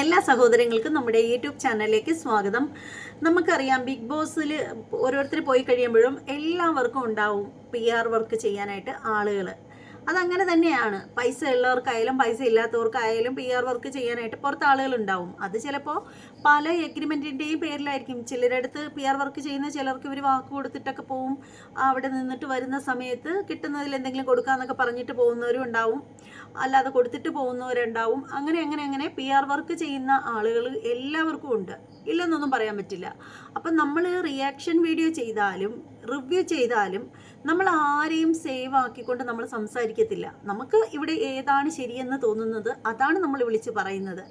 എല്ലാ സഹോദരങ്ങൾക്കും നമ്മുടെ യൂട്യൂബ് ചാനലിലേക്ക് സ്വാഗതം. നമുക്കറിയാം ബിഗ് ബോസിൽ ഓരോരുത്തർ പോയി കഴിയുമ്പോഴും എല്ലാവർക്കും ഉണ്ടാവും പി ആർ വർക്ക് ചെയ്യാനായിട്ട് ആളുകൾ അതങ്ങനെ തന്നെയാണ്. പൈസ ഉള്ളവർക്കായാലും പൈസ ഇല്ലാത്തവർക്കായാലും പി ആർ വർക്ക് ചെയ്യാനായിട്ട് പുറത്ത് ആളുകളുണ്ടാവും. അത് ചിലപ്പോൾ പല എഗ്രിമെന്റിന്റെയും പേരിലായിരിക്കും. ചിലരടുത്ത് പി ആർ വർക്ക് ചെയ്യുന്ന ചിലർക്ക് ഇവർ വാക്ക് കൊടുത്തിട്ടൊക്കെ പോവും. അവിടെ നിന്നിട്ട് വരുന്ന സമയത്ത് കിട്ടുന്നതിൽ എന്തെങ്കിലും കൊടുക്കാമെന്നൊക്കെ പറഞ്ഞിട്ട് പോകുന്നവരും ഉണ്ടാവും. അല്ലാതെ കൊടുത്തിട്ട് പോകുന്നവരുണ്ടാവും. അങ്ങനെ അങ്ങനെ അങ്ങനെ പി ആർ വർക്ക് ചെയ്യുന്ന ആളുകൾ എല്ലാവർക്കും ഉണ്ട്. ഇല്ലെന്നൊന്നും പറയാൻ പറ്റില്ല. അപ്പം നമ്മൾ റിയാക്ഷൻ വീഡിയോ ചെയ്താലും റിവ്യൂ ചെയ്താലും നമ്മൾ ആരെയും സേവ് ആക്കിക്കൊണ്ട് നമ്മൾ സംസാരിക്കത്തില്ല. നമുക്ക് ഇവിടെ ഏതാണ് ശരിയെന്ന് തോന്നുന്നത് അതാണ് നമ്മൾ വിളിച്ച് പറയുന്നത്.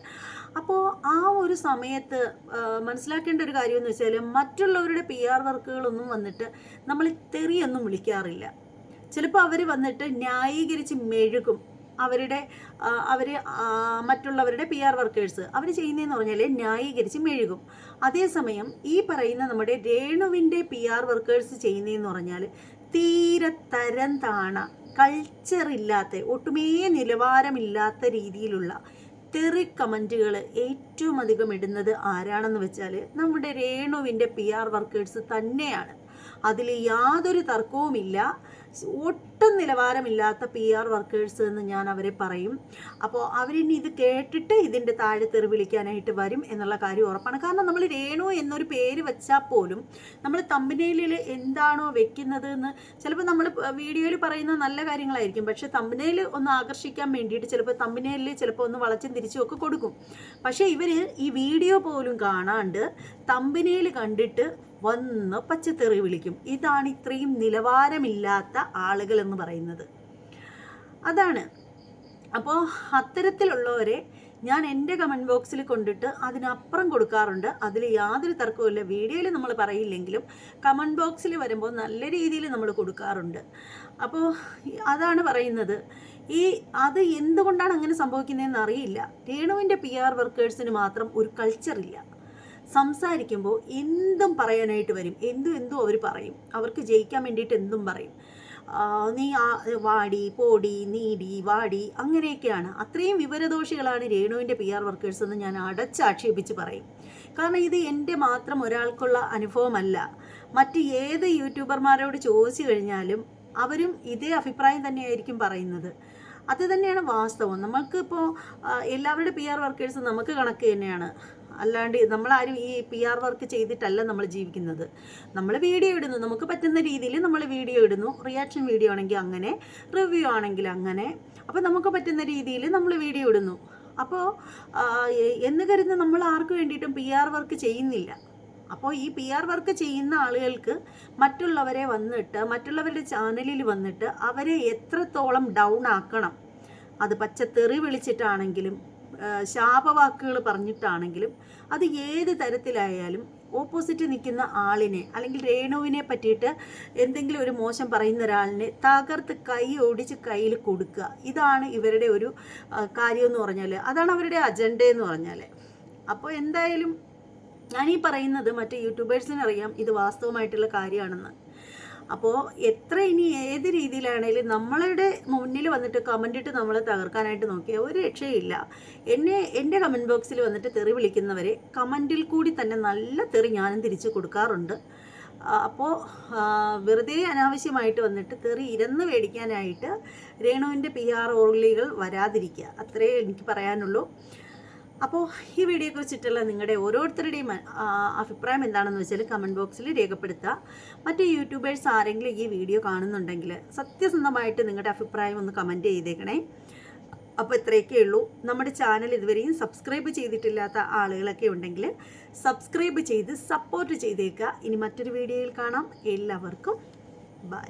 അപ്പോൾ ആ ഒരു സമയത്ത് മനസ്സിലാക്കേണ്ട ഒരു കാര്യം എന്ന് വെച്ചാൽ മറ്റുള്ളവരുടെ പി ആർ വർക്കുകളൊന്നും വന്നിട്ട് നമ്മൾ തെറിയൊന്നും വിളിക്കാറില്ല. ചിലപ്പോൾ അവർ വന്നിട്ട് ന്യായീകരിച്ച് മെഴുകും. അവരുടെ അവർ മറ്റുള്ളവരുടെ പി ആർ വർക്കേഴ്സ് അവർ ചെയ്യുന്നതെന്ന് പറഞ്ഞാൽ ന്യായീകരിച്ച് മെഴുകും. അതേസമയം ഈ പറയുന്ന നമ്മുടെ രേണുവിന്റെ പി ആർ വർക്കേഴ്സ് ചെയ്യുന്നതെന്ന് പറഞ്ഞാൽ തീരെ തരം താണ കൾച്ചറില്ലാത്ത ഒട്ടുമേ നിലവാരമില്ലാത്ത രീതിയിലുള്ള തെറി കമന്റുകൾ ഏറ്റവും അധികം ഇടുന്നത് ആരാണെന്ന് വെച്ചാൽ നമ്മുടെ രേണുവിന്റെ പി ആർ വർക്കേഴ്സ് തന്നെയാണ്. അതിൽ യാതൊരു തർക്കവുമില്ല. ഒട്ടും നിലവാരമില്ലാത്ത പി ആർ വർക്കേഴ്സ് എന്ന് ഞാൻ അവരെ പറയും. അപ്പോൾ അവരിനി ഇത് കേട്ടിട്ട് ഇതിന്റെ താഴെ തെറി വിളിക്കാനായിട്ട് വരും എന്നുള്ള കാര്യം ഉറപ്പാണ്. കാരണം നമ്മൾ രേണു എന്നൊരു പേര് വെച്ചാൽ പോലും നമ്മൾ തമ്പനയിലിൽ എന്താണോ വെക്കുന്നത് എന്ന് ചിലപ്പോൾ നമ്മൾ വീഡിയോയിൽ പറയുന്ന നല്ല കാര്യങ്ങളായിരിക്കും. പക്ഷെ തമ്പനയിൽ ഒന്ന് ആകർഷിക്കാൻ വേണ്ടിയിട്ട് ചിലപ്പോൾ തമ്പനയിൽ ചിലപ്പോൾ ഒന്ന് വളച്ചും തിരിച്ചും ഒക്കെ കൊടുക്കും. പക്ഷേ ഇവർ ഈ വീഡിയോ പോലും കാണാണ്ട് തമ്പനയിൽ കണ്ടിട്ട് വന്ന് പച്ചത്തെറി വിളിക്കും. ഇതാണ് ഇത്രയും നിലവാരമില്ലാത്ത ആളുകൾ എന്ന് പറയുന്നത്. അതാണ്. അപ്പോൾ അത്തരത്തിലുള്ളവരെ ഞാൻ എന്റെ കമന്റ് ബോക്സിൽ കൊണ്ടിട്ട് അതിനപ്പുറം കൊടുക്കാറുണ്ട്. അതിൽ യാതൊരു തർക്കവുമില്ല. വീഡിയോയിൽ നമ്മൾ പറയില്ലെങ്കിലും കമന്റ് ബോക്സിൽ വരുമ്പോൾ നല്ല രീതിയിൽ നമ്മൾ കൊടുക്കാറുണ്ട്. അപ്പോൾ അതാണ് പറയുന്നത്. ഈ അത് എന്തുകൊണ്ടാണ് അങ്ങനെ സംഭവിക്കുന്നതെന്ന് അറിയില്ല. രേണുവിന്റെ പി ആർ വർക്കേഴ്സിന് മാത്രം ഒരു കൾച്ചറില്ല സംസാരിക്കുമ്പോൾ എന്തും പറയാനായിട്ട് വരും. എന്തും എന്തും അവർ പറയും. അവർക്ക് ജയിക്കാൻ വേണ്ടിയിട്ട് എന്തും പറയും. നീ വാടി പോടി നീടി വാടി അങ്ങനെയൊക്കെയാണ്. അത്രയും വിവരദോഷികളാണ് രേണുവിന്റെ പി ആർ വർക്കേഴ്സ് എന്ന് ഞാൻ അടച്ചാക്ഷേപിച്ച് പറയും. കാരണം ഇത് എന്റെ മാത്രം ഒരാൾക്കുള്ള അനുഭവമല്ല. മറ്റ് ഏത് യൂട്യൂബർമാരോട് ചോദിച്ചു കഴിഞ്ഞാലും അവരും ഇതേ അഭിപ്രായം തന്നെയായിരിക്കും പറയുന്നത്. അത് തന്നെയാണ് വാസ്തവം. നമുക്കിപ്പോൾ എല്ലാവരുടെ പി ആർ വർക്കേഴ്സ് നമുക്ക് കണക്ക് തന്നെയാണ്. അല്ലാണ്ട് നമ്മളാരും ഈ പി ആർ വർക്ക് ചെയ്തിട്ടല്ല നമ്മൾ ജീവിക്കുന്നത്. നമ്മൾ വീഡിയോ ഇടുന്നു. നമുക്ക് പറ്റുന്ന രീതിയിൽ നമ്മൾ വീഡിയോ ഇടുന്നു. റിയാക്ഷൻ വീഡിയോ ആണെങ്കിൽ അങ്ങനെ റിവ്യൂ ആണെങ്കിൽ അങ്ങനെ. അപ്പോൾ നമുക്ക് പറ്റുന്ന രീതിയിൽ നമ്മൾ വീഡിയോ ഇടുന്നു. അപ്പോൾ എന്ന് കരുതുന്ന നമ്മൾ ആർക്ക് വേണ്ടിയിട്ടും പി ആർ വർക്ക് ചെയ്യുന്നില്ല. അപ്പോൾ ഈ പി ആർ വർക്ക് ചെയ്യുന്ന ആളുകൾക്ക് മറ്റുള്ളവരെ വന്നിട്ട് മറ്റുള്ളവരുടെ ചാനലിൽ വന്നിട്ട് അവരെ എത്രത്തോളം ഡൗൺ ആക്കണം. അത് പച്ചത്തെറി വിളിച്ചിട്ടാണെങ്കിലും ശാപവാക്കുകൾ പറഞ്ഞിട്ടാണെങ്കിലും അത് ഏത് തരത്തിലായാലും ഓപ്പോസിറ്റ് നിൽക്കുന്ന ആളിനെ അല്ലെങ്കിൽ രേണുവിനെ പറ്റിയിട്ട് എന്തെങ്കിലും ഒരു മോശം പറയുന്ന ഒരാളിനെ തകർത്ത് കൈ ഓടിച്ച് കയ്യിൽ കൊടുക്കുക. ഇതാണ് ഇവരുടെ ഒരു കാര്യമെന്ന് പറഞ്ഞാൽ അതാണ് അവരുടെ അജണ്ട എന്ന് പറഞ്ഞാൽ അപ്പോൾ എന്തായാലും ഞാനീ പറയുന്നത് മറ്റേ യൂട്യൂബേഴ്സിനറിയാം ഇത് വാസ്തവമായിട്ടുള്ള കാര്യമാണെന്ന്. അപ്പോൾ എത്ര ഇനി ഏത് രീതിയിലാണേലും നമ്മളുടെ മുന്നിൽ വന്നിട്ട് കമന്റ് ഇട്ട് നമ്മളെ തകർക്കാനായിട്ട് നോക്കിയാൽ ഒരു രക്ഷയില്ല. എന്നെ എന്റെ കമന്റ് ബോക്സിൽ വന്നിട്ട് തെറി വിളിക്കുന്നവരെ കമന്റിൽ കൂടി തന്നെ നല്ല തെറി ഞാനും തിരിച്ചു കൊടുക്കാറുണ്ട്. അപ്പോൾ വെറുതെ അനാവശ്യമായിട്ട് വന്നിട്ട് തെറി ഇരന്ന് മേടിക്കാനായിട്ട് രേണുവിന്റെ പി ആർ ഓർലികൾ വരാതിരിക്കുക. അത്രേ എനിക്ക് പറയാനുള്ളൂ. അപ്പോൾ ഈ വീഡിയോയെക്കുറിച്ചിട്ടുള്ള നിങ്ങളുടെ ഓരോരുത്തരുടെയും അഭിപ്രായം എന്താണെന്ന് വെച്ചാൽ കമന്റ് ബോക്സിൽ രേഖപ്പെടുത്തുക. മറ്റ് യൂട്യൂബേഴ്സ് ആരെങ്കിലും ഈ വീഡിയോ കാണുന്നുണ്ടെങ്കിൽ സത്യസന്ധമായിട്ട് നിങ്ങളുടെ അഭിപ്രായം ഒന്ന് കമന്റ് ചെയ്തേക്കണേ. അപ്പോൾ ഇത്രയൊക്കെ ഉള്ളൂ. നമ്മുടെ ചാനൽ ഇതുവരെയും സബ്സ്ക്രൈബ് ചെയ്തിട്ടില്ലാത്ത ആളുകളൊക്കെ ഉണ്ടെങ്കിൽ സബ്സ്ക്രൈബ് ചെയ്ത് സപ്പോർട്ട് ചെയ്തേക്കുക. ഇനി മറ്റൊരു വീഡിയോയിൽ കാണാം. എല്ലാവർക്കും ബൈ